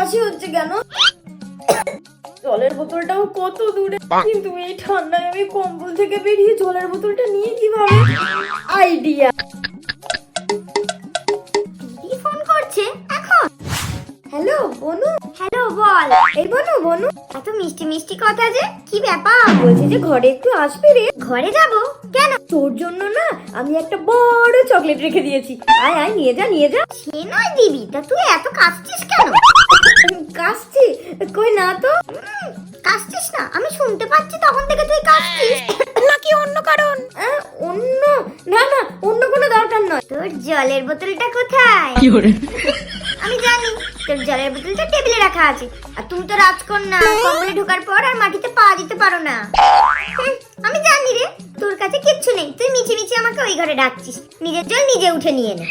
কাশি হচ্ছে কেন? জলের বোতলটাও কত দূরে। কিন্তু এই ঠান্ডায় আমি কম্বল থেকে বেরিয়ে জলের বোতলটা নিয়ে কীভাবে আইডিয়া? ফোন করছে এখন। হ্যালো বনু। হ্যালো বল। এই বনু বনু। এত মিষ্টি মিষ্টি কথা যে কি ব্যাপার? বলছি যে ঘরে একটু আসবে রে। ঘরে যাব? কেন? তোর জন্য না আমি একটা বড় চকলেট রেখে দিয়েছি। আয় আয় নিয়ে যা নিয়ে যা। সে নয় দিবি তা তুই এত কাঁদছিস কেন? কই না তো? হুম, কাঁদছিস না? আমি শুনতে পাচ্ছি তখন থেকে তুই কাঁদছিস নাকি অন্য কারণ? অন্য? না না অন্য কোনো দরকার নয়। তোর জলের বোতলটা কোথায়? আমি জানি তোর জলের বোতলটা টেবিলে রাখা আছে। আর তুমি তো রাজকন্যা কম্বলে ঢোকার পর আর মাটিতে পা দিতে পারো না। আমি জানি রে তোর কাছে কিচ্ছু নেই। তুই মিছি মিছি আমাকে ওই ঘরে ডাকছিস। নিজের জল নিজে উঠে নিয়ে নে।